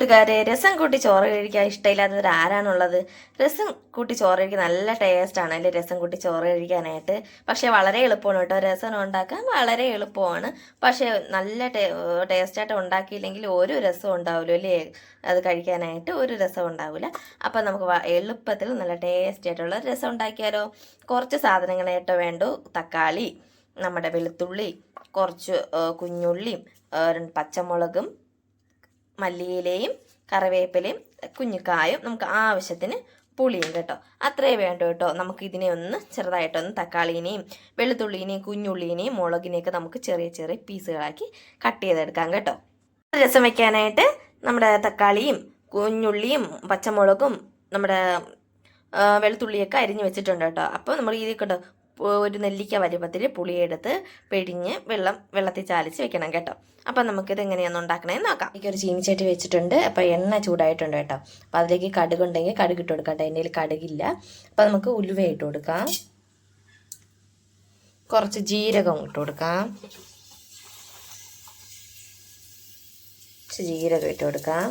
കൂട്ടുകാരെ രസം കൂട്ടി ചോറ് കഴിക്കാൻ ഇഷ്ടമില്ലാത്തവർ ആരാണുള്ളത്? രസം കൂട്ടി ചോറ് കഴിക്കാൻ നല്ല ടേസ്റ്റാണ് അല്ലെ? രസം കൂട്ടി ചോറ് കഴിക്കാനായിട്ട്. പക്ഷേ വളരെ എളുപ്പമാണ് കേട്ടോ. രസം ഉണ്ടാക്കാൻ വളരെ എളുപ്പമാണ്. പക്ഷേ നല്ല ടേസ്റ്റായിട്ട് ഉണ്ടാക്കിയില്ലെങ്കിൽ ഒരു രസം ഉണ്ടാവില്ല അല്ലേ? അത് കഴിക്കാനായിട്ട് ഒരു രസം ഉണ്ടാവില്ല. അപ്പം നമുക്ക് എളുപ്പത്തിൽ നല്ല ടേസ്റ്റ് ആയിട്ടുള്ള രസം ഉണ്ടാക്കിയാലോ? കുറച്ച് സാധനങ്ങളായിട്ട് വേണ്ടു. തക്കാളി നമ്മുടെ വെളുത്തുള്ളി കുറച്ച് കുഞ്ഞുള്ളിയും പച്ചമുളകും മല്ലിയിലയും കറിവേപ്പിലയും കുഞ്ഞിക്കായും നമുക്ക് ആവശ്യത്തിന് പുളിയും കേട്ടോ. അത്രേ വേണ്ടു കേട്ടോ. നമുക്ക് ഇതിനെ ഒന്ന് ചെറുതായിട്ടൊന്ന് തക്കാളീനെയും വെളുത്തുള്ളീനെയും കുഞ്ഞുള്ളീനെയും മുളകിനെയൊക്കെ നമുക്ക് ചെറിയ ചെറിയ പീസുകളാക്കി കട്ട് ചെയ്തെടുക്കാം കേട്ടോ. രസം വെക്കാനായിട്ട് നമ്മുടെ തക്കാളിയും കുഞ്ഞുള്ളിയും പച്ചമുളകും നമ്മുടെ വെളുത്തുള്ളിയൊക്കെ അരിഞ്ഞു വെച്ചിട്ടുണ്ട് കേട്ടോ. അപ്പോൾ നമ്മൾ ഇതിൽ കേട്ടോ ഒരു നെല്ലിക്ക വലിപ്പത്തിൽ പുളിയെടുത്ത് പിഴിഞ്ഞ് വെള്ളം വെള്ളത്തിൽ ചാലിച്ച് വെക്കണം കേട്ടോ. അപ്പം നമുക്കിത് എങ്ങനെയാണ് ഉണ്ടാക്കണമെന്ന് നോക്കാം. എനിക്ക് ഒരു ചീനിച്ചട്ടി വെച്ചിട്ടുണ്ട്. അപ്പോൾ എണ്ണ ചൂടായിട്ടുണ്ട് കേട്ടോ. അപ്പോൾ അതിലേക്ക് കടുകുണ്ടെങ്കിൽ കടുക് ഇട്ട് കൊടുക്കാം കേട്ടോ. എന്റെ കടുകില്ല. അപ്പോൾ നമുക്ക് ഉലുവ ഇട്ട് കൊടുക്കാം. കുറച്ച് ജീരകം ഇട്ട് കൊടുക്കാം. കുറച്ച് ജീരകം ഇട്ട് കൊടുക്കാം.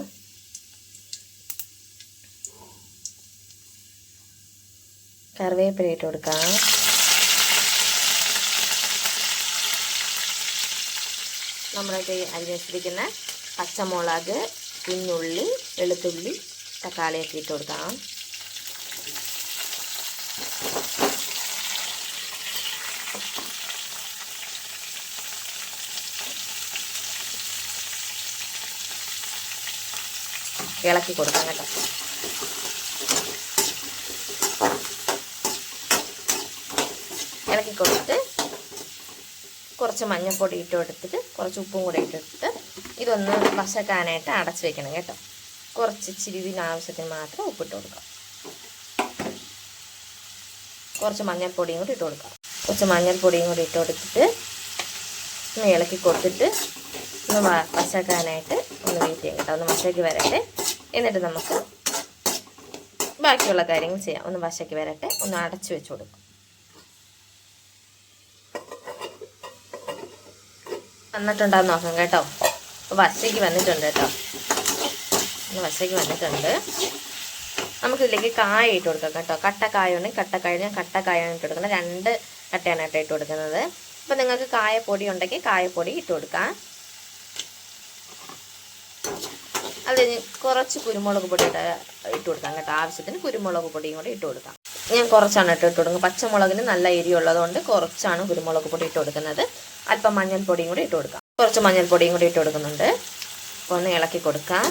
കറിവേപ്പില ഇട്ട് കൊടുക്കാം. നമ്മളൊക്കെ അരിഞ്ഞ് വെച്ചിരിക്കുന്ന പച്ചമുളക് കുഞ്ഞുള്ളി വെളുത്തുള്ളി തക്കാളിയൊക്കെ ഇട്ട് കൊടുക്കാം ഇളക്കി കൊടുക്കാം കേട്ടോ ഇളക്കി കൊടുത്തിട്ട് കുറച്ച് മഞ്ഞൾപ്പൊടി ഇട്ട് കൊടുത്തിട്ട് കുറച്ച് ഉപ്പും കൂടെ ഇട്ടെടുത്തിട്ട് ഇതൊന്ന് വശക്കാനായിട്ട് അടച്ച് വെക്കണം കേട്ടോ. കുറച്ച് ഇച്ചിരി ആവശ്യത്തിന് മാത്രം ഉപ്പിട്ട് കൊടുക്കാം. കുറച്ച് മഞ്ഞൾപ്പൊടിയും കൂടി ഇട്ട് കൊടുക്കാം. കുറച്ച് മഞ്ഞൾപ്പൊടിയും കൂടി ഇട്ട് കൊടുത്തിട്ട് ഒന്ന് ഇളക്കി കൊടുത്തിട്ട് ഒന്ന് വശക്കാനായിട്ട് ഒന്ന് വെയിറ്റ് ചെയ്യാം കേട്ടോ. ഒന്ന് വശക്കി വരട്ടെ. എന്നിട്ട് നമുക്ക് ബാക്കിയുള്ള കാര്യങ്ങൾ ചെയ്യാം. ഒന്ന് വശക്കി വരട്ടെ. ഒന്ന് അടച്ചു വെച്ച് കൊടുക്കാം. വന്നിട്ടുണ്ടാന്ന് നോക്കാം കേട്ടോ. വശയ്ക്ക് വന്നിട്ടുണ്ട് കേട്ടോ. വശയ്ക്ക് വന്നിട്ടുണ്ട്. നമുക്കിതിലേക്ക് കായ ഇട്ട് കൊടുക്കാം കേട്ടോ. കട്ടക്കായ ഉണ്ടെങ്കിൽ കട്ടക്കായ ഞാൻ കട്ടക്കായാണ് ഇട്ട് കൊടുക്കുന്നത്. രണ്ട് കട്ടയാണ് കേട്ടോ ഇട്ട് കൊടുക്കുന്നത്. അപ്പം നിങ്ങൾക്ക് കായപ്പൊടി ഉണ്ടെങ്കിൽ കായപ്പൊടി ഇട്ട് കൊടുക്കാം. അത് കുറച്ച് കുരുമുളക് പൊടി ഇട്ട് ഇട്ട് കൊടുക്കാം കേട്ടോ. ആവശ്യത്തിന് കുരുമുളക് പൊടിയും കൂടി ഇട്ട് കൊടുക്കാം. ഞാൻ കുറച്ചാണ് ഇട്ട് ഇട്ട് കൊടുക്കുന്നത് പച്ചമുളകിന് നല്ല എരിയുള്ളതുകൊണ്ട് കുറച്ചാണ് കുരുമുളക് പൊടി ഇട്ട് കൊടുക്കുന്നത്. അല്പം മഞ്ഞൾപ്പൊടിയും കൂടി ഇട്ട് കൊടുക്കാം. കുറച്ച് മഞ്ഞൾപ്പൊടിയും കൂടി ഇട്ട് കൊടുക്കുന്നുണ്ട്. അപ്പോൾ ഒന്ന് ഇളക്കി കൊടുക്കാം.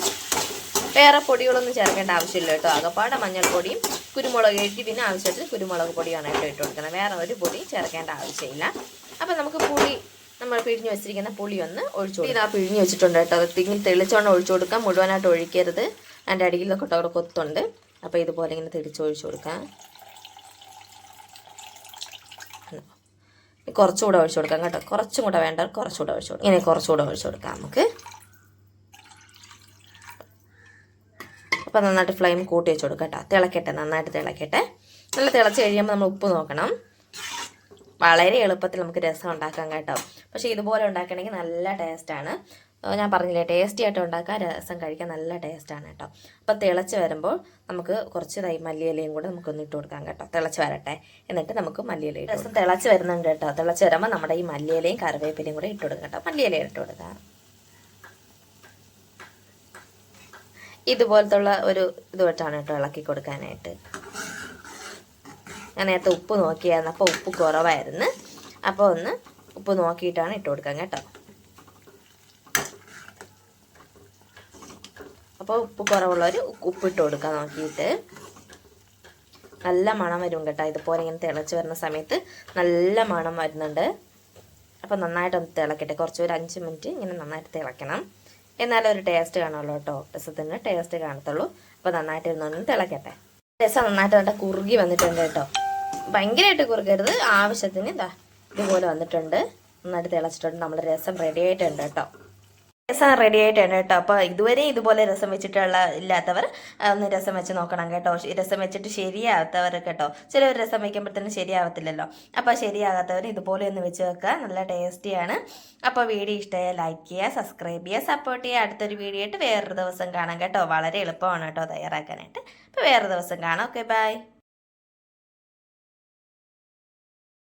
വേറെ പൊടികളൊന്നും ചേർക്കേണ്ട ആവശ്യമില്ല കേട്ടോ. അകപ്പാടെ മഞ്ഞൾപ്പൊടിയും കുരുമുളക് പിന്നെ ആവശ്യത്തിന് കുരുമുളക് പൊടിയാണ് കേട്ടോ ഇട്ട് കൊടുക്കുന്നത്. വേറെ ഒരു പൊടി ചേർക്കേണ്ട ആവശ്യമില്ല. അപ്പം നമുക്ക് പുളി നമ്മൾ പിഴിഞ്ഞ് വെച്ചിരിക്കുന്ന പുളി ഒന്ന് ഒഴിച്ചു കൊടുക്കാം. ഇതാ പിഴിഞ്ഞ് വെച്ചിട്ടുണ്ട് കേട്ടോ. തിങ്ങി തെളിച്ചോണ്ട് ഒഴിച്ചു കൊടുക്കാം. മുഴുവനായിട്ട് ഒഴിക്കരുത്. അതിന്റെ അടിയിലൊക്കെ കൊത്തുണ്ട്. അപ്പോൾ ഇതുപോലെ ഇങ്ങനെ തിരിച്ചൊഴിച്ചു കൊടുക്കാം. കുറച്ചുകൂടെ ഒഴിച്ചു കൊടുക്കാം കേട്ടോ. കുറച്ചും കൂടെ വേണ്ട കുറച്ചുകൂടെ ഒഴിച്ചു കൊടുക്കാം. ഇങ്ങനെ കുറച്ചുകൂടെ ഒഴിച്ചു കൊടുക്കാം നമുക്ക്. അപ്പോൾ നന്നായിട്ട് ഫ്ലെയിം കൂട്ടി വെച്ച് കൊടുക്കാം കേട്ടോ. തിളക്കട്ടെ നന്നായിട്ട് തിളക്കട്ടെ. നല്ല തിളച്ച് കഴിയുമ്പോൾ നമ്മൾ ഉപ്പ് നോക്കണം. വളരെ എളുപ്പത്തിൽ നമുക്ക് രസം ഉണ്ടാക്കാം കേട്ടോ. പക്ഷേ ഇതുപോലെ ഉണ്ടാക്കണമെങ്കിൽ നല്ല ടേസ്റ്റാണ് ഞാൻ പറഞ്ഞില്ലേ ടേസ്റ്റി ആയിട്ട് ഉണ്ടാക്കാൻ രസം കഴിക്കാൻ നല്ല ടേസ്റ്റാണ് കേട്ടോ. അപ്പോൾ തിളച്ച് വരുമ്പോൾ നമുക്ക് കുറച്ച് തൈ മല്ലിയിലയും കൂടെ നമുക്കൊന്ന് ഇട്ട് കൊടുക്കാം കേട്ടോ. തിളച്ച് വരട്ടെ. എന്നിട്ട് നമുക്ക് മല്ലിയില രസം തിളച്ച് വരുന്നുണ്ട് കേട്ടോ. തിളച്ച് വരുമ്പോൾ നമ്മുടെ ഈ മല്ലിയിലയും കറിവേപ്പിലയും കൂടെ ഇട്ട് കൊടുക്കാം കേട്ടോ. മല്ലിയില ഇട്ട് കൊടുക്കാം. ഇതുപോലത്തുള്ള ഒരു ഇത് വെച്ചാണ് കേട്ടോ ഇളക്കി കൊടുക്കാനായിട്ട്. ഞാൻ നേരത്തെ ഉപ്പ് നോക്കിയായിരുന്നു. അപ്പോൾ ഉപ്പ് കുറവായിരുന്നു. അപ്പോൾ ഒന്ന് ഉപ്പ് നോക്കിയിട്ടാണ് ഇട്ട് കൊടുക്കാൻ കേട്ടോ. അപ്പോൾ ഉപ്പ് കുറവുള്ളവർ ഉപ്പിട്ട് കൊടുക്കാൻ നോക്കിയിട്ട് നല്ല മണം വരും കേട്ടോ. ഇതുപോലെ ഇങ്ങനെ തിളച്ച് വരുന്ന സമയത്ത് നല്ല മണം വരുന്നുണ്ട്. അപ്പോൾ നന്നായിട്ടൊന്ന് തിളക്കട്ടെ. കുറച്ച് ഒരു അഞ്ച് മിനിറ്റ് ഇങ്ങനെ നന്നായിട്ട് തിളക്കണം. എന്നാലും ഒരു ടേസ്റ്റ് കാണുള്ളൂ കേട്ടോ. രസത്തിന് ടേസ്റ്റ് കാണത്തുള്ളൂ. അപ്പോൾ നന്നായിട്ട് ഇരുന്നൊന്ന് തിളക്കട്ടെ. രസം നന്നായിട്ട് നല്ല കുറുകി വന്നിട്ടുണ്ട് കേട്ടോ. ഭയങ്കരമായിട്ട് കുറുകരുത്. ആവശ്യത്തിന് ഇതാ ഇതുപോലെ വന്നിട്ടുണ്ട്. നന്നായിട്ട് തിളച്ചിട്ടുണ്ട്. നമ്മുടെ രസം റെഡി ആയിട്ടുണ്ട് കേട്ടോ. രസം റെഡി ആയിട്ടാണ് കേട്ടോ. അപ്പോൾ ഇതുവരെ ഇതുപോലെ രസം വെച്ചിട്ടുള്ള ഇല്ലാത്തവർ ഒന്ന് രസം വെച്ച് നോക്കണം കേട്ടോ. രസം വെച്ചിട്ട് ശരിയാകാത്തവർ കേട്ടോ. ചിലവർ രസം വയ്ക്കുമ്പോഴത്തേനും ശരിയാവത്തില്ലല്ലോ. അപ്പോൾ ശരിയാകാത്തവർ ഇതുപോലെ ഒന്ന് വെച്ച് വെക്കുക. നല്ല ടേസ്റ്റിയാണ് അപ്പോൾ വീഡിയോ ഇഷ്ടമായ ലൈക്ക് ചെയ്യുക സബ്സ്ക്രൈബ് ചെയ്യുക സപ്പോർട്ട് ചെയ്യുക. അടുത്തൊരു വീഡിയോ ആയിട്ട് വേറൊരു ദിവസം കാണാം കേട്ടോ. വളരെ എളുപ്പമാണ് കേട്ടോ തയ്യാറാക്കാനായിട്ട്. അപ്പോൾ വേറൊരു ദിവസം കാണാം. Okay bye